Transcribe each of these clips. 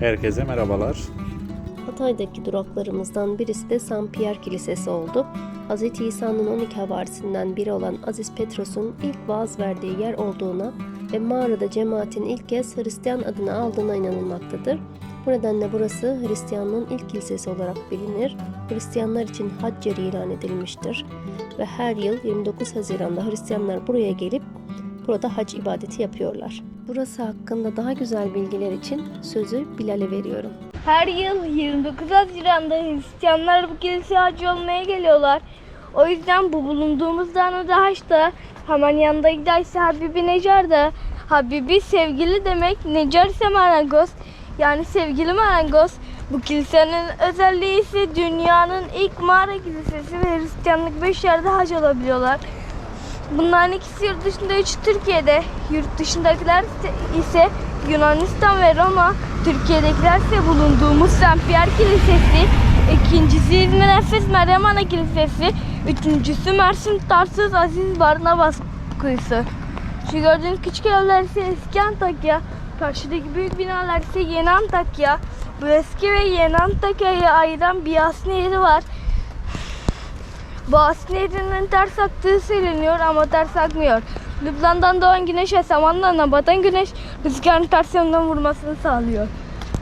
Herkese merhabalar. Hatay'daki duraklarımızdan birisi de St. Pierre Kilisesi oldu. Hz. İsa'nın 12 havarisinden biri olan Aziz Petros'un ilk vaaz verdiği yer olduğuna ve mağarada cemaatin ilk kez Hristiyan adını aldığına inanılmaktadır. Bu nedenle burası Hristiyanlığın ilk kilisesi olarak bilinir. Hristiyanlar için hac ilan edilmiştir. Ve her yıl 29 Haziran'da Hristiyanlar buraya gelip burada hac ibadeti yapıyorlar. Burası hakkında daha güzel bilgiler için sözü Bilal'e veriyorum. Her yıl 29 Haziran'da Hristiyanlar bu kiliseye hacı olmaya geliyorlar. O yüzden bu bulunduğumuz Dağnı'da Haç'ta hemen yanında giderse Habibi Necar'da. Habibi sevgili demek, Necar ise marangoz. Yani sevgili marangoz. Bu kilisenin özelliği ise dünyanın ilk mağara kilisesi ve Hristiyanlık 5 yerde hac olabiliyorlar. Bunların ikisi yurt dışında, üçü Türkiye'de. Yurt dışındakiler ise- Yunanistan ve Roma. Türkiye'dekiler ise bulunduğumuz St. Pierre Kilisesi. İkincisi İzmir Efes Meryem Ana Kilisesi. Üçüncüsü Mersin Tarsus Aziz Barnabas Kuyusu. Şu gördüğünüz küçük evler ise eski Antakya. Karşıdaki büyük binalar ise yeni Antakya. Bu eski ve yeni Antakya'yı ayıran Biyas Nehri var. Boğaz Nehri'nin ters aktığı söyleniyor ama ters akmıyor. Lübnan'dan doğan güneş ve Samanlı'na batan güneş rüzgarın ters yönden vurmasını sağlıyor.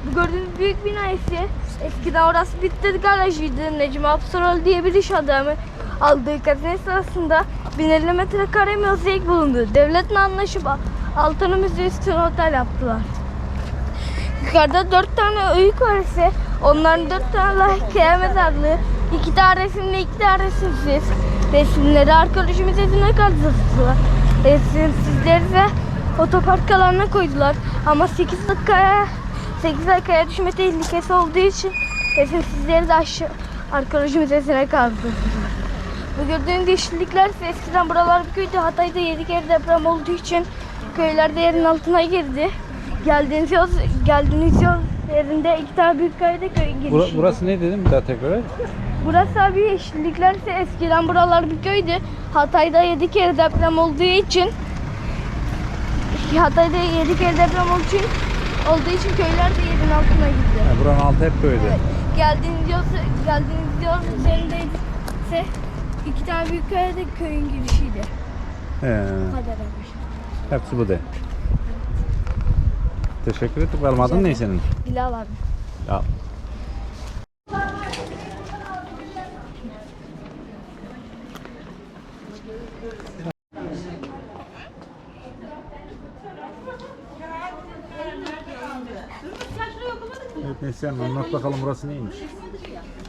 Bu gördüğünüz büyük bina ise eskiden orası bitti garajıydı. Necmi Absurol diye bir iş adamı aldığı kazine sırasında 1050 metrekare mozaik bulundu. Devletle anlaşıp altını müze üstüne otel yaptılar. Yukarıda dört tane öykü var ise onların dört tane layıkaya mezarlığı. İki tane resimli, iki tane resimsiz. Resimleri arkeoloji müzesine kaldırdılar. Resimsizleri ise otopark alanına koydular. Ama 8 dakikaya 8 dakikaya düşme tehlikesi olduğu için resimsizleri de aşağı arkeoloji müzesine kaldırdılar. Bu gördüğünüz yeşillikler eskiden buralar bir köydü. Hatay'da 7 kere deprem olduğu için köyler de yerin altına girdi. Geldiğiniz yol, geldiğiniz yol yerinde iki tane büyük kayda köy girişi. Bura- burası ne dedim bir daha tekrar. Burası abi yeşillikler ise eskiden buralar bir köydü. Hatay'da 7 kere deprem olduğu için Hatay'da 7 kere deprem olduğu için olduğu için köyler de yerin altına gitti. Ha, buranın altı hep böyle. Geldiğiniz yol geldiğiniz yol üzerinde ise iki tane büyük kayada köyün girişiydi. He, Bu kadar abi. hepsi bu de. Teşekkür ettik. Benim adın ne senin? Bilal abi. Ya. Evet Neslihan anlat bakalım burası neymiş?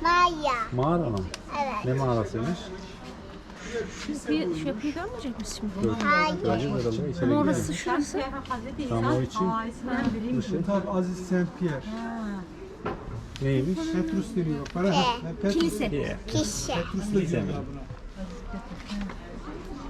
Maya. Mağara mı? Evet. Ne mağarasıymış? Bir şu yapıyı görmeyecek misin? Hayır. Göreceğiz herhalde. İçeri orası girelim. şurası. Tam o için dışı. Tabii Aziz Saint Pierre. Neymiş? Petrus deniyor. Para. Petrus. Kilise. Yeah. Kişi. Petrus da Kilise mi? diyorlar buna.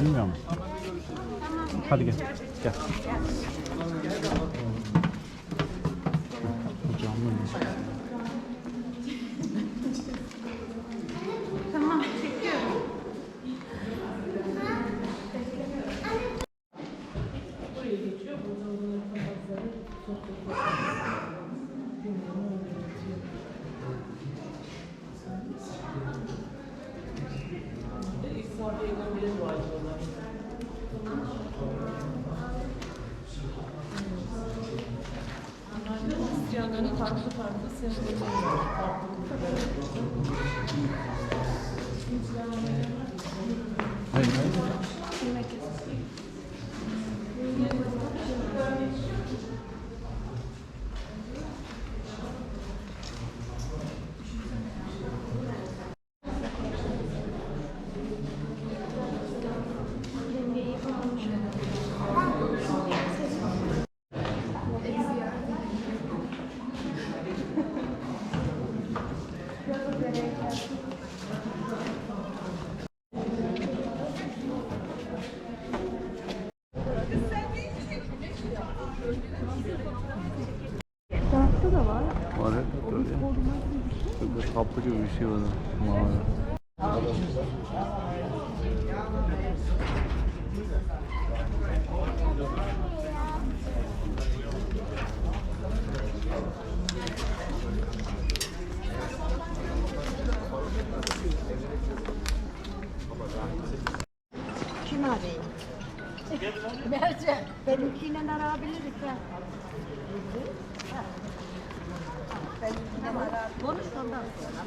Bilmiyor musun? Hadi gel. Gel. Hayır, hayır. Kapı gibi bir şey var. Mavi. Kim arayayım? Benimkiyle arayabiliriz ha. Konuş ondan sonra.